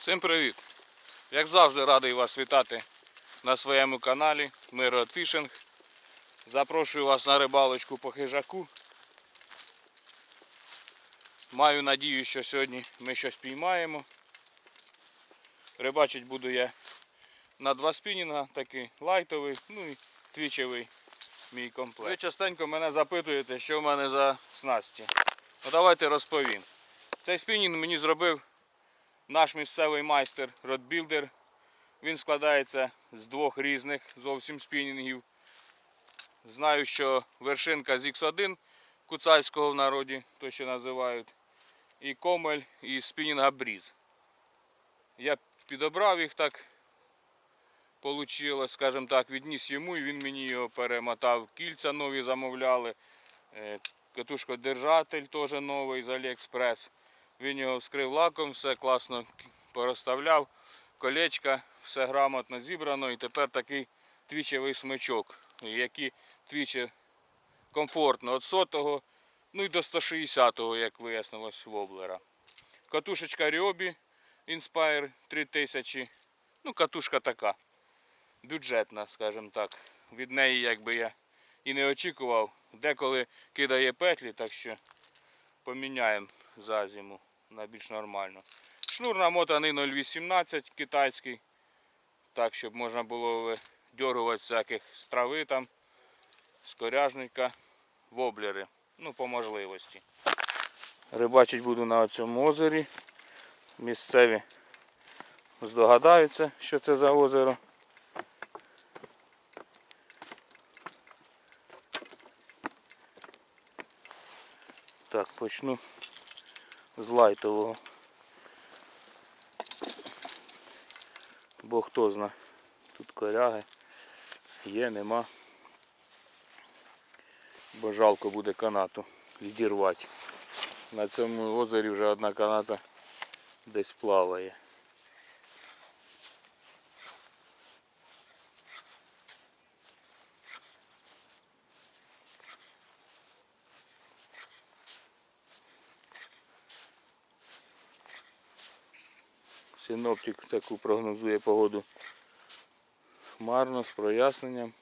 Всім привіт! Як завжди радий вас вітати на своєму каналі Мирот Фішинг. Запрошую вас на рибалочку по хижаку. Маю надію, що сьогодні ми щось піймаємо. Рибачить буду я на два спінінга, такий лайтовий, ну і твічевий мій комплект. Ви частенько мене запитуєте, що в мене за снасті. Ну давайте розповім. Цей спінінг мені зробив наш місцевий майстер Ротбілдер. Він складається з двох різних зовсім спінінгів. Знаю, що вершинка з X1 куцайського в народі, то що називають, і комель і спінінга бріз. Я підобрав їх так, получилось, скажімо так, відніс йому і він мені його перемотав. Кільця нові замовляли. е, Катушкодержатель теж новий з Аліекспрес. Він його вскрив лаком, все класно порозставляв. Колечка, все грамотно зібрано і тепер такий твічевий смичок, який твіче комфортно від сотого, ну і до 160-го, як вияснилось, воблера. Катушечка Ryobi Inspire 3000. Ну, катушка така. Бюджетна, скажімо так. Від неї якби я і не очікував. Деколи кидає петлі, так що поміняємо за зиму на більш нормально. Шнур намотаний 0,18 китайський. Так, щоб можна було дергувати всяких з трави там, з коряжника, воблери. Ну, по можливості. Рибачить буду на цьому озері. Місцеві здогадаються, що це за озеро. Так, почну з лайтового. Бо хто зна. Тут коряги. Є, нема. Бо жалко буде канату відірвати. На цьому озері вже одна каната десь плаває. Синоптик таку прогнозує погоду хмарно з проясненням.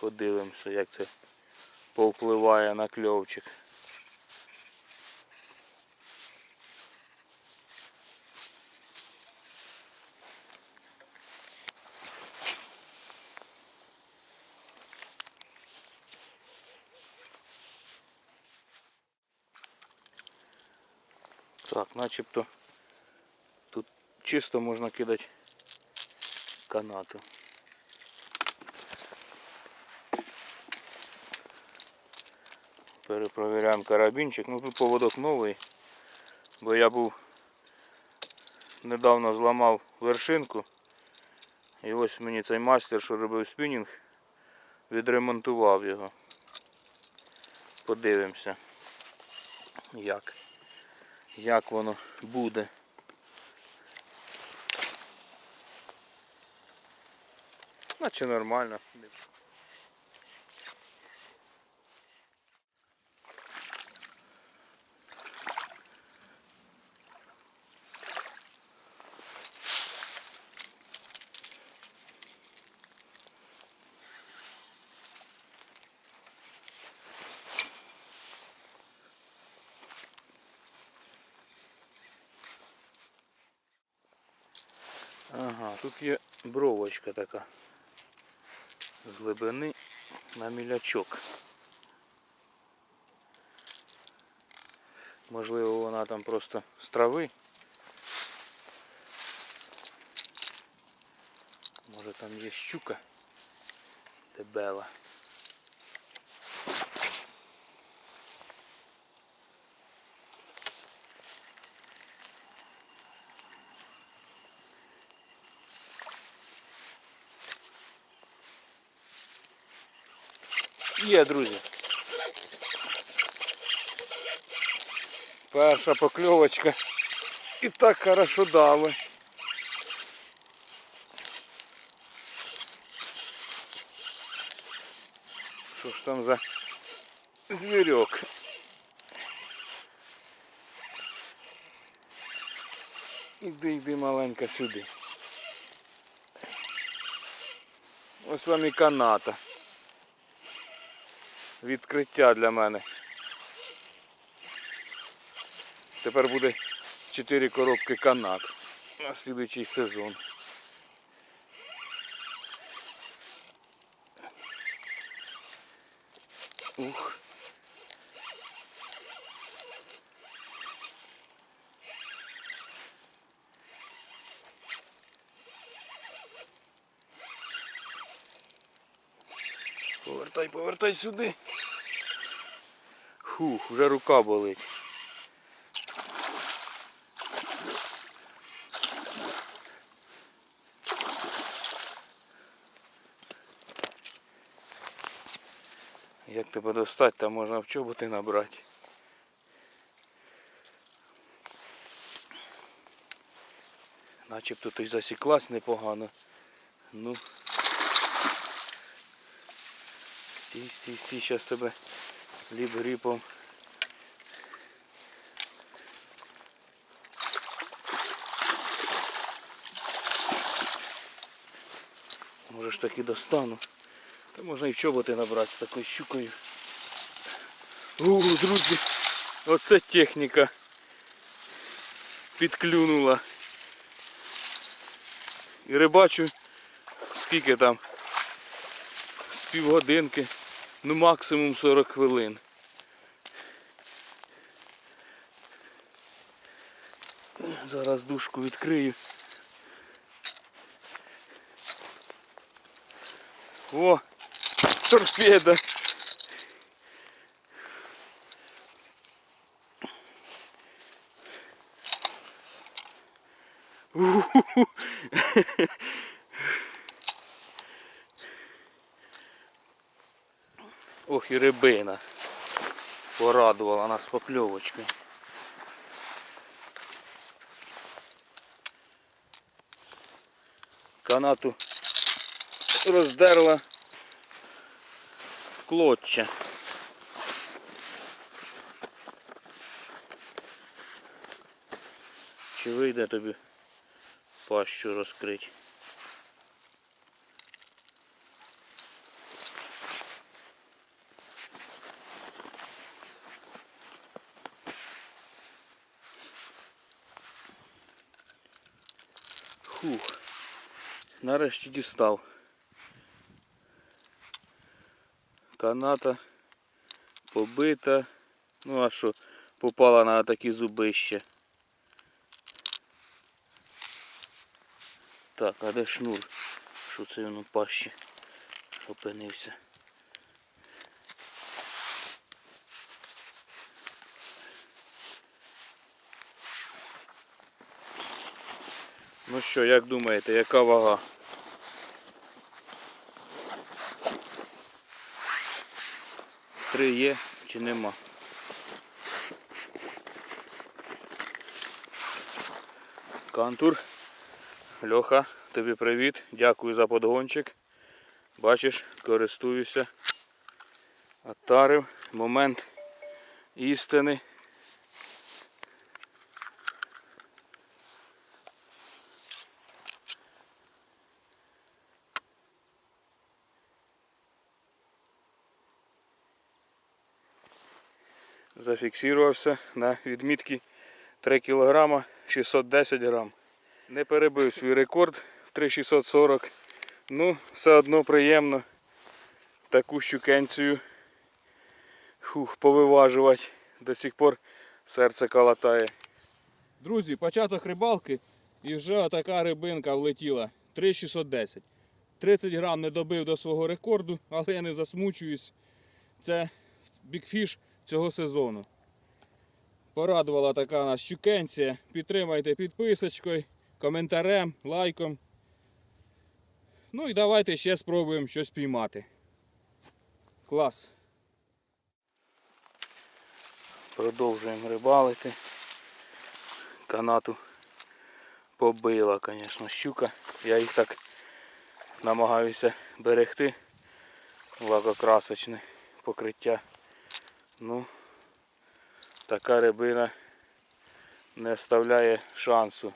Подивимося, як це повпливає на кльовчик. Так, начебто тут чисто можна кидати канату. Перепровіряємо карабінчик. Ну тут поводок новий, бо я був недавно зламав вершинку. І ось мені цей майстер, що робив спінінг, відремонтував його. Подивимося, як, як воно буде. Наче нормально. Тут є бровочка така з глибини на мілячок. Можливо, вона там просто з трави. Може там є щука дебела. Є, друзі. Перша покльовочка. І так хорошо дали. Що ж там за звірок? Іди, йди маленька сюди. Ось вам і каната. Відкриття для мене. Тепер буде 4 коробки канат на слідуючий сезон. Ух. Повертай, повертай сюди. Фух, вже рука болить. Як тебе достати, там можна в чоботи набрати. Начебто той засіклась непогано. Ну. Стій, стій, стій, зараз тебе ліп-гріпом. Може ж таки достану. Та можна і в чоботи набрати з такою щукою. У, друзі, оце техніка підклюнула. І рибачу скільки там? З півгодинки, ну максимум 40 хвилин. Зараз дужку відкрию. О, торпеда. Ох і рибина. Порадувала нас покльовочкою. Канату роздерла клоччя. Чи вийде тобі пащу розкрити? Фух. Нарешті дістав. Каната побита. Ну а що, попала на такі зубища. Так, а де шнур? Що це він у пащі опинився? Ну що, як думаєте, яка вага? Три є чи нема? Кантур. Льоха, тобі привіт. Дякую за подгончик. Бачиш, користуюся. Отарив. Момент істини. Зафіксувався на відмітці 3 кг 610 грам. Не перебив свій рекорд в 3640. Ну, все одно приємно таку щукенцію фух, повиважувати. До сих пор серце калатає. Друзі, початок рибалки і вже така рибинка влетіла. 3610. 30 грам не добив до свого рекорду, але я не засмучуюсь. Це бікфіш цього сезону. Порадувала така нас щукенція. Підтримайте підписочкою, коментарем, лайком. Ну і давайте ще спробуємо щось піймати. Клас. Продовжуємо рибалити. Канату побила, звісно, щука. Я їх так намагаюся берегти. Лакокрасочне покриття. Ну, така рибина не оставляє шансу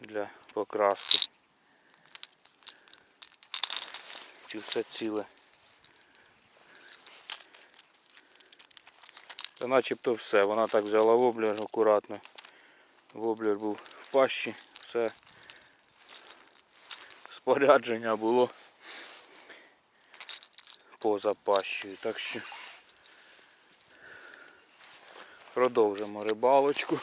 для покраски. Чи все ціле. Та начебто все, вона так взяла воблер акуратно. Воблер був в пащі, все спорядження було поза пащею. Так що продовжимо рибалочку.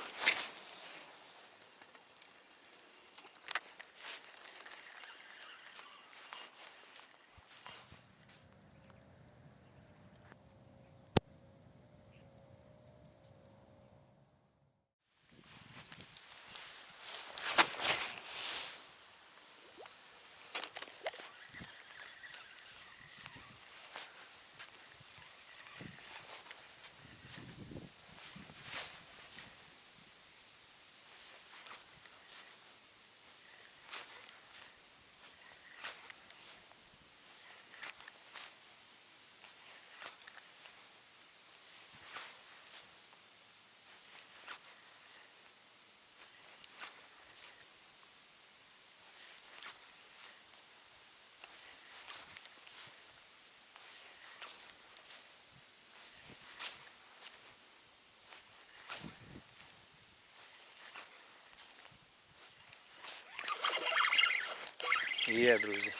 Є, друзі.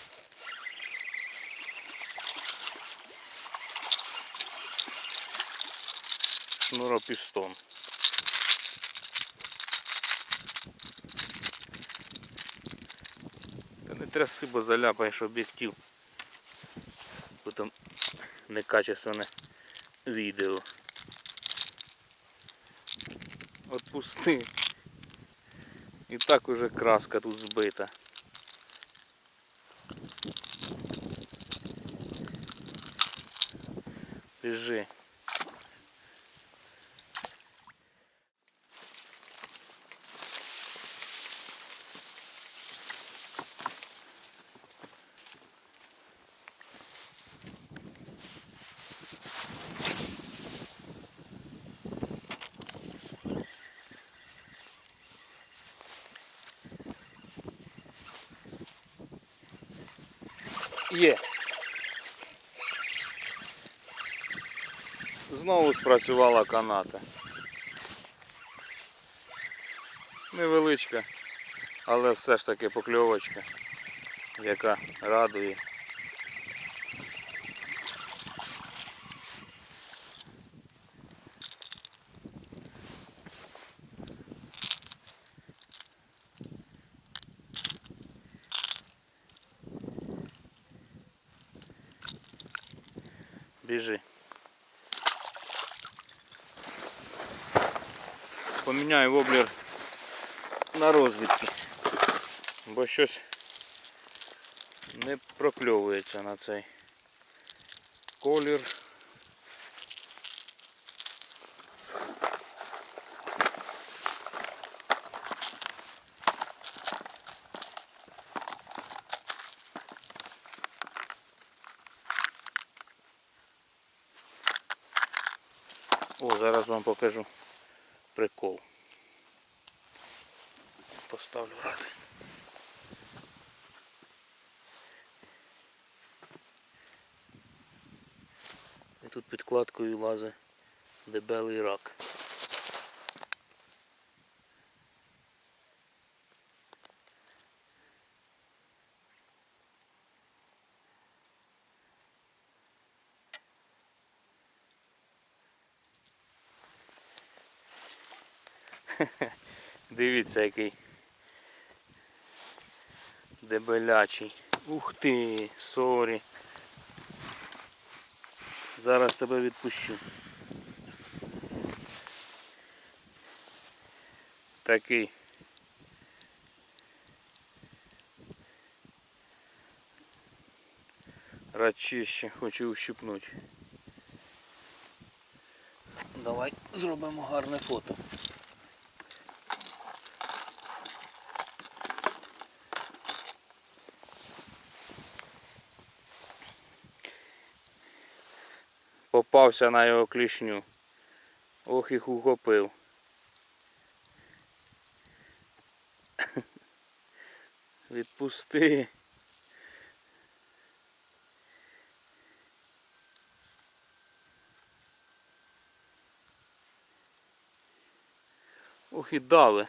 Шнуропістон. Та не тряси, бо заляпаєш об'єктив. Потім некачественне відео. Отпусти. І так уже краска тут збита. Біжи. Є. Знову спрацювала каната. Невеличка, але все ж таки покльовочка, яка радує. Поміняю воблер на розвідки, бо щось не прокльовується на цей колір. О, зараз вам покажу прикол. Поставлю ради. І тут підкладкою лазить дебелий рак. Дивіться який дебелячий. Ух ти, сорі. Зараз тебе відпущу. Такий. Рачище, хочу ущипнути. Давай зробимо гарне фото. Попався на його клішню. Ох їх ухопив. Відпусти. Ох і дави.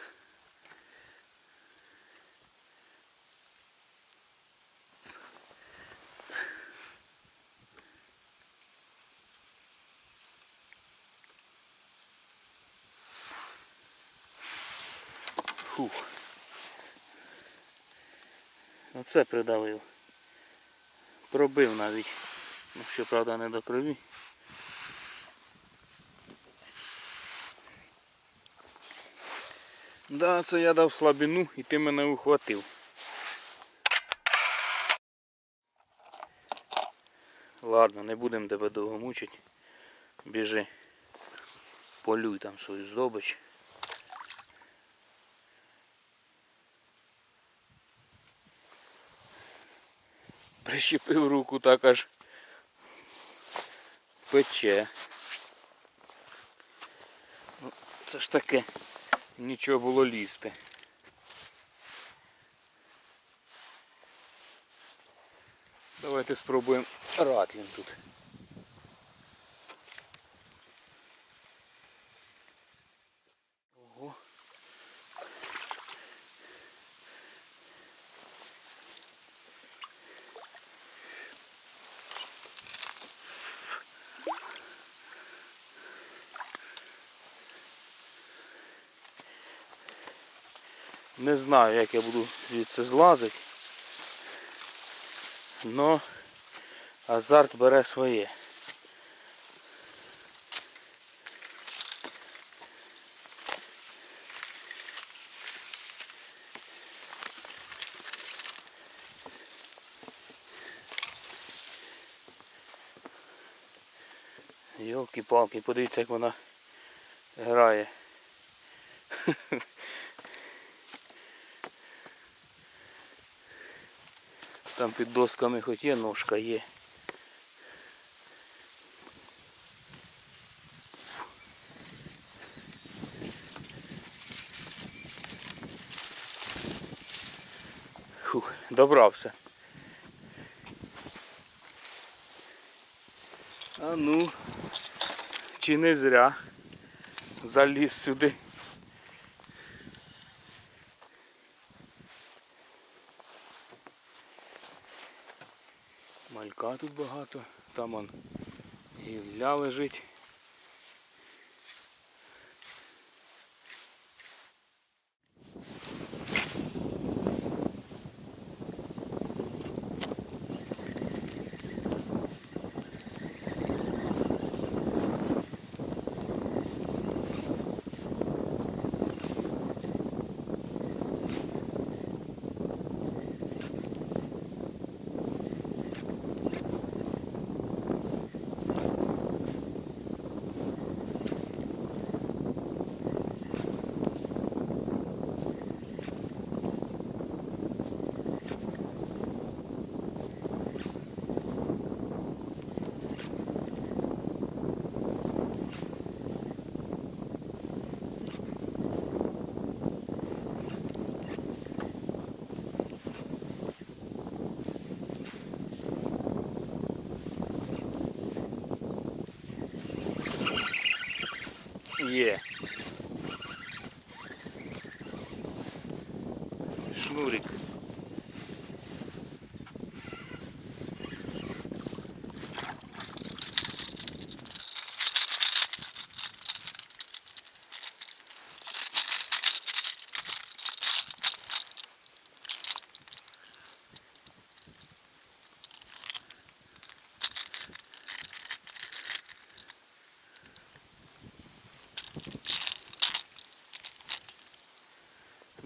Фух. Оце придавив. Пробив навіть. Ну, щоправда, не до крові. Да, це я дав слабину і ти мене ухватив. Ладно, не будемо тебе довго мучити. Біжи. Полюй там свою здобич. Прищепив руку так аж пече. Ну, Це ж таке. Нічого було лізти. Давайте спробуємо ратлін тут. Не знаю, як я буду звідси злазити. Но азарт бере своє. Йолки-палки, подивіться, як вона грає. Там під досками хоч є ножка є. Фух, добрався. А ну, чи не зря заліз сюди. Тут багато, там он гілля лежить. Є. Шнурик.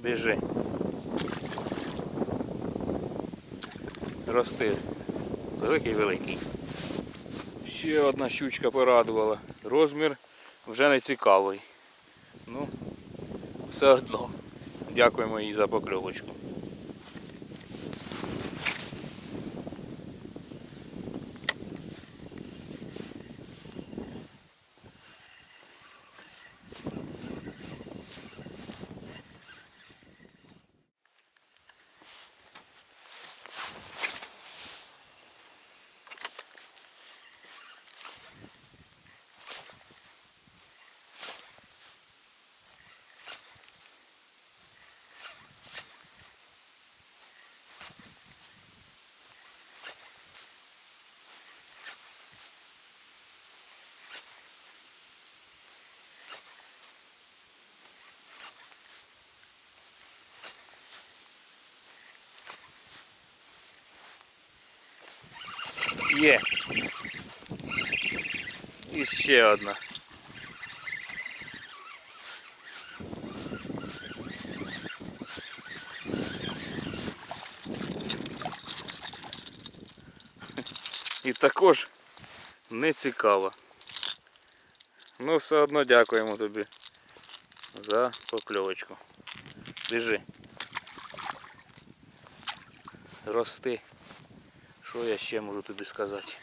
Біжи. Рости. Великий великий. Ще одна щучка порадувала. Розмір вже не цікавий. Ну, все одно. Дякуємо їй за покльовочку. Є. І ще одна. І також не цікаво. Ну, все одно дякуємо тобі за покльовочку. Біжи. Рости. Що я ще можу тобі сказати?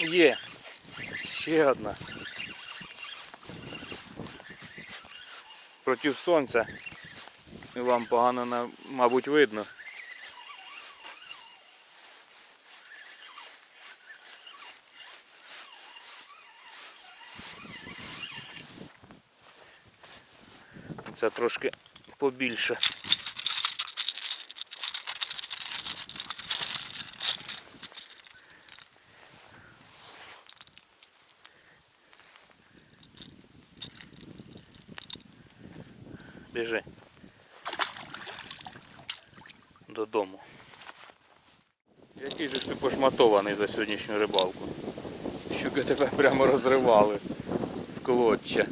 Є. Ще одна. Проти сонця. Вам погано, мабуть, видно. Це трошки побільше. Біжи. Додому. Який же ти пошматований за сьогоднішню рибалку. Щуки тебе прямо розривали в клоччя.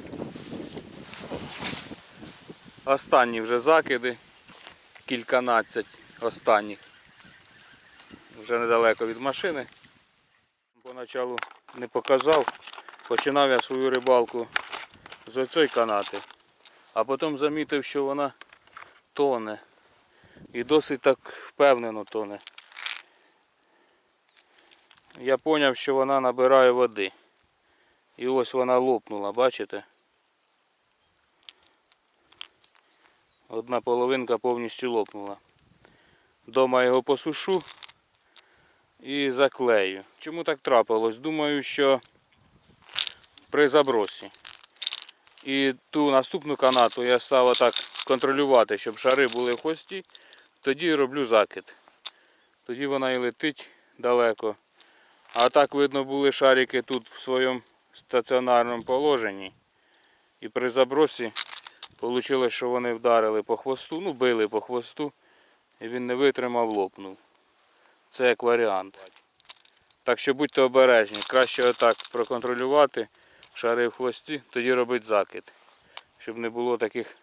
Останні вже закиди. Кільканадцять останніх. Вже недалеко від машини. Поначалу не показав. Починав я свою рибалку з оцей канати. А потім замітив, що вона тоне. І досить так впевнено тоне. Я зрозумів, що вона набирає води. І ось вона лопнула, бачите? Одна половинка повністю лопнула. Дома його посушу і заклею. Чому так трапилось? Думаю, що при забросі. І ту наступну канату я став отак контролювати, щоб шари були в хвості. Тоді роблю закид. Тоді вона і летить далеко. А так видно були шарики тут в своєму стаціонарному положенні. І при забросі вийшло, що вони вдарили по хвосту, ну били по хвосту, і він не витримав, лопнув. Це як варіант. Так що будьте обережні. Краще отак проконтролювати шари в хвості, тоді робити закид. Щоб не було таких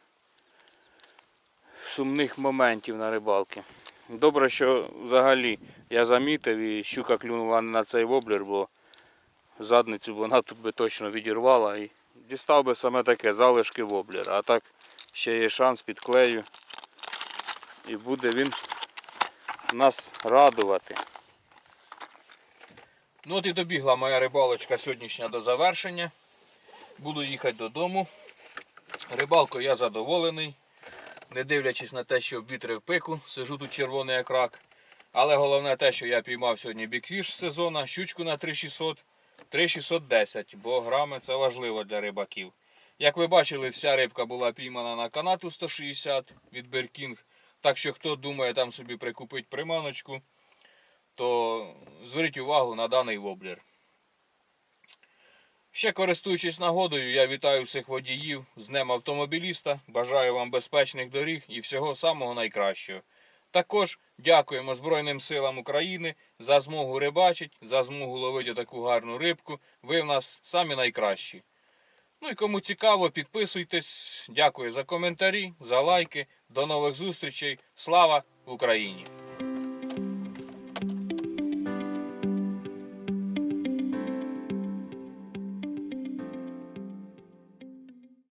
сумних моментів на рибалки. Добре, що взагалі я замітив і щука клюнула не на цей воблер, бо задницю вона тут би точно відірвала і дістав би саме таке залишки воблера. А так ще є шанс підклею. І буде він нас радувати. Ну от і добігла моя рибалочка сьогоднішня до завершення. Буду їхати додому. Рибалкою я задоволений. Не дивлячись на те, що вітрив пику, сижу тут червоний як рак. Але головне те, що я піймав сьогодні бікфіш з сезону, щучку на 3600, 3610, бо грами це важливо для рибаків. Як ви бачили, вся рибка була піймана на канату 160 від Беркінг. Так що хто думає там собі прикупити приманочку, то зверніть увагу на даний воблер. Ще користуючись нагодою, я вітаю всіх водіїв з Днем автомобіліста. Бажаю вам безпечних доріг і всього самого найкращого. Також дякуємо Збройним силам України за змогу рибачити, за змогу ловити таку гарну рибку. Ви в нас самі найкращі. Ну і кому цікаво, підписуйтесь. Дякую за коментарі, за лайки. До нових зустрічей. Слава Україні!